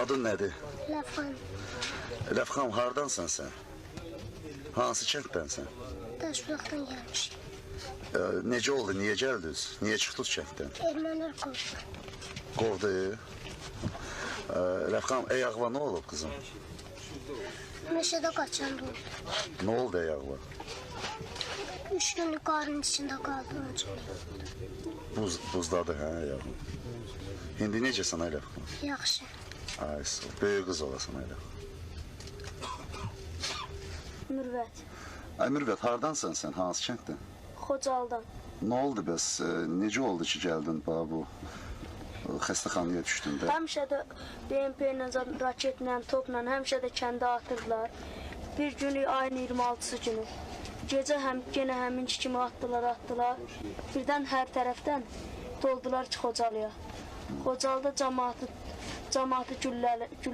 Adın nədir? Lafan, Rəfxan, hardansan sən? Hansı kənddənsən? Daşbaqdan gelmiş. E, necə oldu, niyə gəldiniz? Niyə çıxdınız kənddən? Ermeniler kovdu. Qovdu. E, Rəfxan, ayağına nə olub qızım? Meşede kaçan da oldu. Nə oldu ayağına? Üç günlük karın içinde kaldım hocam. Buz, buzdadı hə ayağın. İndi necəsən Rəfxan? Yaxşı. Ay. Böyük qız olasan Rəfxan. Mürvət, Ay Mürvət, hardansan sən? Hansı kənddən? Xocaldan. Nə oldu bəs? Necə oldu ki, gəldin bax bu e, xəstəxanaya düşdün də? Həmişə də BMP ilə, raketlə, topla həmişə də kəndə atırdılar. Bir günü ayın 26-sı günü. Gecə həm yenə həminki kimi atdılar, atdılar. Birdən hər tərəfdən doldular ki, Xocalıya. Xocalda cəmaatı cəmaatı gülləli,